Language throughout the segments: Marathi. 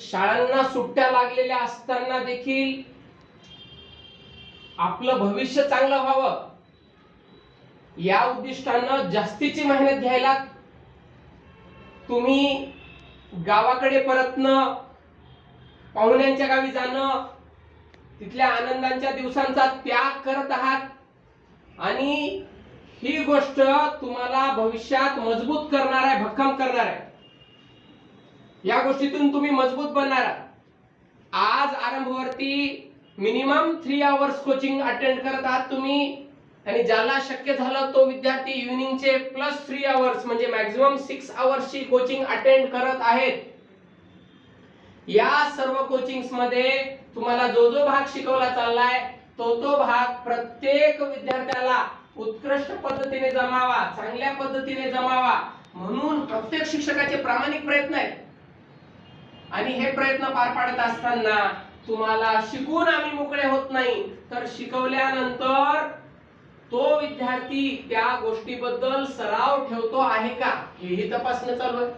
शाळांना सुट्ट्या लागलेल्या असताना देखील आपलं भविष्य चांगलं व्हावं. या उद्दिष्टानं जास्तीची मेहनत घ्यायला तुम्ही गावाकडे परतणं पाहुण्यांच्या गावी जाणं तिथल्या आनंदांच्या दिवसांचा त्याग करत आहात. आणि ही गोष्ट तुम्हाला भविष्यात मजबूत करणार आहे भक्कम करणार आहे. या गोष्टीतून तुम्ही मजबूत बनणार आहात. आज आरंभवरती minimum three hours coaching attend करत आहात तुम्ही. आणि ज्याला शक्य झालं तो विद्यार्थी इव्हिनिंगचे प्लस थ्री आवर्स म्हणजे मॅक्झिमम सिक्स आवर्सची कोचिंग अटेंड करत आहेत. या सर्व कोचिंगमध्ये तुम्हाला जो जो भाग शिकवला चाललाय तो तो भाग प्रत्येक विद्यार्थ्याला उत्कृष्ट पद्धतीने जमावा चांगल्या पद्धतीने जमावा म्हणून प्रत्येक शिक्षकाचे प्रामाणिक प्रयत्न आहेत. आणि हे प्रयत्न पार पाडत असताना तुम्हाला शिकून आम्ही मोकळे होत नाही. तर शिकवल्यानंतर तो विद्यार्थी त्या गोष्टीबद्दल सराव ठेवतो आहे का? हेही तपासणं चालू आहे.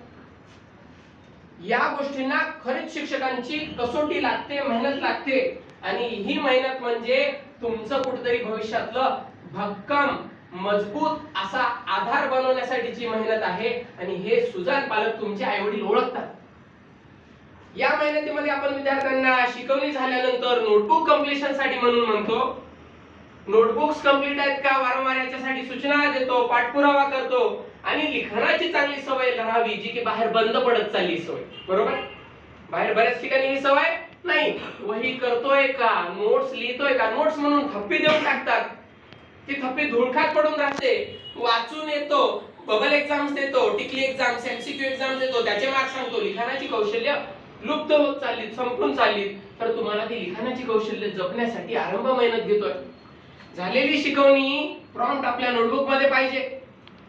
या गोष्टींना खरीच शिक्षकांची कसोटी लागते मेहनत लागते. आणि ही मेहनत म्हणजे तुमचं कुठेतरी भविष्यातलं भक्कम मजबूत असा आधार बनवण्यासाठीची मेहनत आहे. आणि हे सुजान पालक तुमचे आईवडील ओळखतात. या मेहनतीमध्ये आपण विद्यार्थ्यांना शिकवणी झाल्यानंतर नोटबुक कम्प्लिशनसाठी म्हणून म्हणतो. नोटबुक्स कंप्लीट आहेत का? वारंवार याच्यासाठी सूचना देतो पाठपुरावा करतो आणि लिखाणाची चांगली सवय राहावी जी की बाहेर बंद पडत चालली सवय. बरोबर? बाहेर बऱ्याच ठिकाणी ही सवय नाही. वही करतोय का? नोट्स लिहितोय का? नोट्स म्हणून थप्पी देऊन टाकतात. ती थप्पी धुळखात पडून राहते. वाचून येतो बबल एक्झाम्स देतो टिकली एक्झाम्स एमसीक्यू एक्झाम देतो त्याचे मार्क्स सांगतो. लिखाणाची कौशल्य लुप्त होत चालली संपून चालली तर तुम्हाला ती लिखाणाची कौशल्य जपण्यासाठी आरंभ मेहनत घेतोय. झालेली शिकवणी प्रॉम्प्ट आपल्या नोटबुकमध्ये पाहिजे.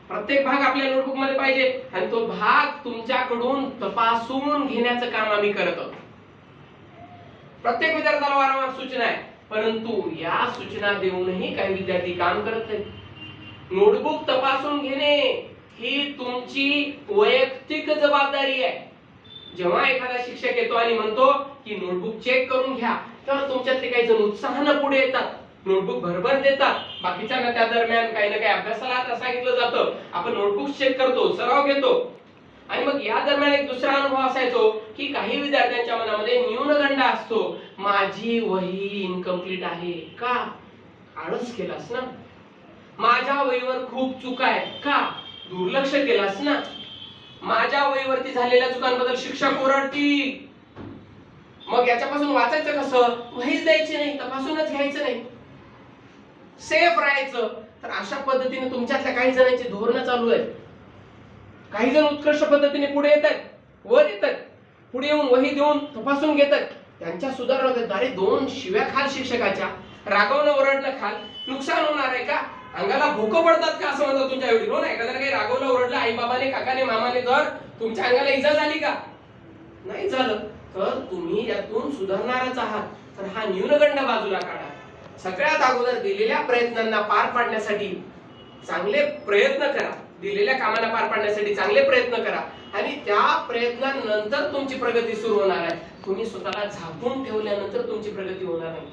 प्रत्येक भाग आपल्या नोटबुकमध्ये पाहिजे. आणि तो भाग तुमच्याकडून तपासून घेण्याचं काम आम्ही करत आहोत. प्रत्येक विद्यार्थ्याला वारंवार सूचना आहे. परंतु या सूचना देऊनही काही विद्यार्थी काम करत नाहीत. नोटबुक तपासून घेणे ही तुमची वैयक्तिक जबाबदारी आहे. जेव्हा एखादा शिक्षक येतो आणि म्हणतो की नोटबुक चेक करून घ्या तर तुमच्यातले काही जण उत्साहानं पुढे येतात. नोटबुक भरभर देतात. बाकीच्यांना त्या दरम्यान काही ना काही अभ्यासाला आता सांगितलं जातं. आपण नोटबुक चेक करतो सराव घेतो. आणि मग या दरम्यान एक दुसरा अनुभव असायचो की काही विद्यार्थ्यांच्या मनामध्ये न्यूनगंड असतो. माझी वही इनकम्प्लीट आहे का? आळस केलास ना? माझ्या वहीवर खूप चुका आहेत का? दुर्लक्ष केलास ना? माझ्या वयवरती झालेल्या चुकांबद्दल शिक्षक ओरडतील. मग याच्यापासून वाचायचं कसं? वहीच द्यायची नाही तपासूनच घ्यायचं नाही. सेफ राहायचं. तर अशा पद्धतीने तुमच्यातल्या काही जणांची धोरणं चालू आहेत. काही जण उत्कृष्ट पद्धतीने पुढे येत आहेत वर येत आहेत. पुढे येऊन वही देऊन तपासून घेतात त्यांच्या सुधारणा होतात अरे दोन शिव्या खाल शिक्षकाच्या. रागवणं ओरडणं खाल नुकसान होणार आहे का? अंगाला भूक पडतात का असं म्हणतात तुमच्या एवढी? हो ना एखाद्याला काही रागवलं ओरडलं आई बाबाने काकाने मामाने तर तुमच्या अंगाला इजा झाली का? नाही झालं. तर तुम्ही यातून सुधारणारच आहात. तर हा न्यूनगंड बाजूला काढा. सगळ्यात अगोदर दिलेल्या प्रयत्नांना पार पाडण्यासाठी चांगले प्रयत्न करा. दिलेल्या कामांना पार पाडण्यासाठी चांगले प्रयत्न करा. आणि त्या प्रयत्नानंतर तुमची प्रगती सुरू होणार आहे. तुम्ही स्वतःला झाकून ठेवल्यानंतर तुमची प्रगती होणार नाही.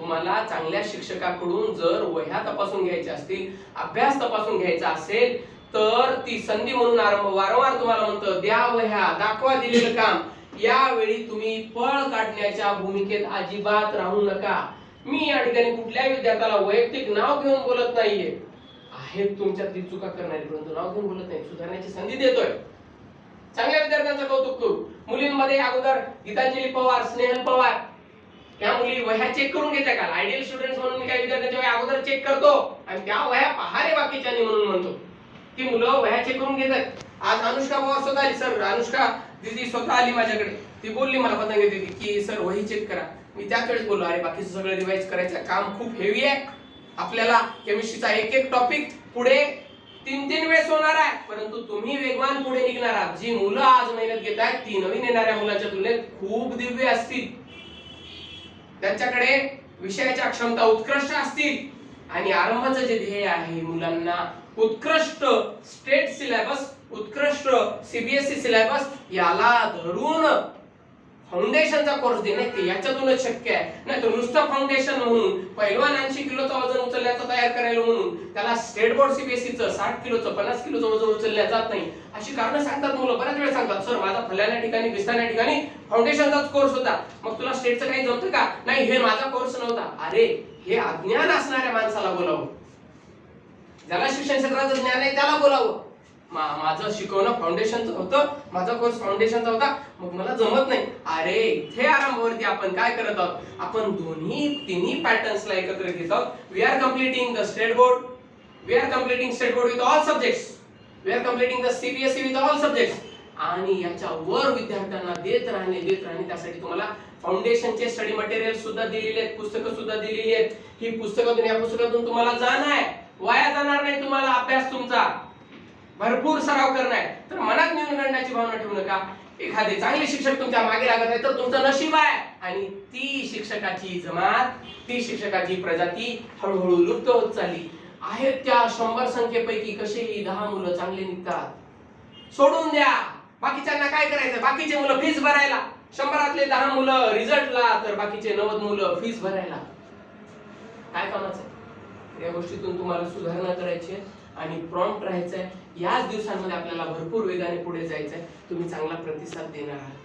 तुम्हाला चांगल्या शिक्षकाकडून जर वह्या तपासून घ्यायच्या असतील अभ्यास तपासून घ्यायचा असेल तर ती संधी म्हणून आरंभ वारंवार तुम्हाला म्हणतं द्या वह्या दाखवा दिलेलं काम. यावेळी तुम्ही पळ काढण्याच्या भूमिकेत अजिबात राहू नका. मी या ठिकाणी कुठल्याही विद्यार्थ्याला वैयक्तिक नाव घेऊन बोलत नाहीये. आहेत तुमच्यातली चुका करणारी परंतु नाव घेऊन बोलत नाही. सुधारण्याची संधी देतोय. चांगल्या विद्यार्थ्यांचं कौतुक करू. मुलींमध्ये अगोदर गीतांजली पवार स्नेहल पवार त्या मुली वह्या चेक करून घेत्या का? आयडियल स्टुडंट म्हणून मी काही विद्यार्थ्यांच्या वह्या अगोदर चेक करतो. आणि त्या वह्या पहारे बाकीच्यानी म्हणून म्हणतो. ती मुलं वह्या चेक करून घेतात. आज अनुष्का बाबा स्वतः आली. सर अनुष्का दिदी स्वतः आली माझ्याकडे. ती बोलली मला पतंग दिदी की सर वही चेक करा. मी त्याच वेळेस बोललो अरे बाकीचं सगळं रिवाईज करायचं. काम खूप हेवी आहे. आपल्याला केमिस्ट्रीचा एक एक टॉपिक पुढे तीन तीन वेळेस होणार आहे. परंतु तुम्ही वेगवान पुढे निघणार आहात. जी मुलं आज मेहनत घेत आहेत ती नवीन येणाऱ्या मुलांच्या तुलनेत खूप दिव्य असतील. त्यांच्याकडे विषयाच्या क्षमता उत्कृष्ट असतील. आणि आरंभाचं जे ध्येय आहे मुलांना उत्कृष्ट स्टेट सिलेबस उत्कृष्ट सीबीएसई सिलेबस याला धरून फाउंडेशनचा कोर्स देणे ते याच्यातूनच शक्य आहे. नाही तर नुसतं फाउंडेशन म्हणून पहिलवान ऐंशी किलोचं वजन उचलण्याचा तयार करायला म्हणून त्याला स्टेट बोर्ड सीबीएसईचं साठ किलोचं पन्नास किलोचं वजन उचलल्या जात नाही. अशी कारणं सांगतात मुलं बऱ्याच वेळ सांगतात सर माझा फल्याण्या ठिकाणी बिस्ताण्या ठिकाणी फाउंडेशनचाच कोर्स होता. मग तुला स्टेटचं काही जमतं का? नाही हे माझा कोर्स नव्हता. अरे हे अज्ञान असणाऱ्या माणसाला बोलावं. ज्याला शिक्षण क्षेत्राचं ज्ञान आहे त्याला बोलावं. माझं शिकवणं फाउंडेशनचं होतं माझा कोर्स फाउंडेशनचा होता. मग मला जमत नाही. अरे इथे आरामावरती आपण काय करत आहोत? आपण दोन्ही तिन्ही पॅटर्न्सला एकत्र घेत आहोत. We are completing the state board we are completing state board with all subjects we are completing the CBSE with all subjects आणि याच्या वर विद्यार्थ्यांना देत राहणे देत राहणे त्यासाठी तुम्हाला फाउंडेशनचे स्टडी मटेरियल सुद्धा दिलेले आहेत पुस्तकं सुद्धा दिलेली आहेत. ही पुस्तकातून या पुस्तकातून तुम्हाला जाणार आहे. वाया जाणार नाही तुम्हाला अभ्यास तुमचा. भरपूर सराव करणं आहे. तर मनात न्यूनगंडाची भावना ठेवू नका. एखादे चांगले शिक्षक तुमच्या मागे लागत आहे तर तुमचं नशीब आहे. आणि ती शिक्षकाची जमात ती शिक्षकाची प्रजाती हळूहळू लुप्त होत चालली. आहेत त्या शंभर संख्येपैकी कसेही दहा मुलं चांगले निघतात? सोडून द्या. बाकीच्यांना काय करायचं बाकीचे मुलं फीस भरायला. शंभरातले दहा मुलं रिझल्टला तर बाकीचे नव्वद मुलं फीस भरायला. काय कामाचं या गोष्टीतून तुम्हाला सुधारणा करायची आहे. आणि प्रॉम्प्ट राहायचं आहे याच दिवसांमध्ये आपल्याला भरपूर वेगाने पुढे जायचं आहे तुम्ही चांगला प्रतिसाद देणार आहात.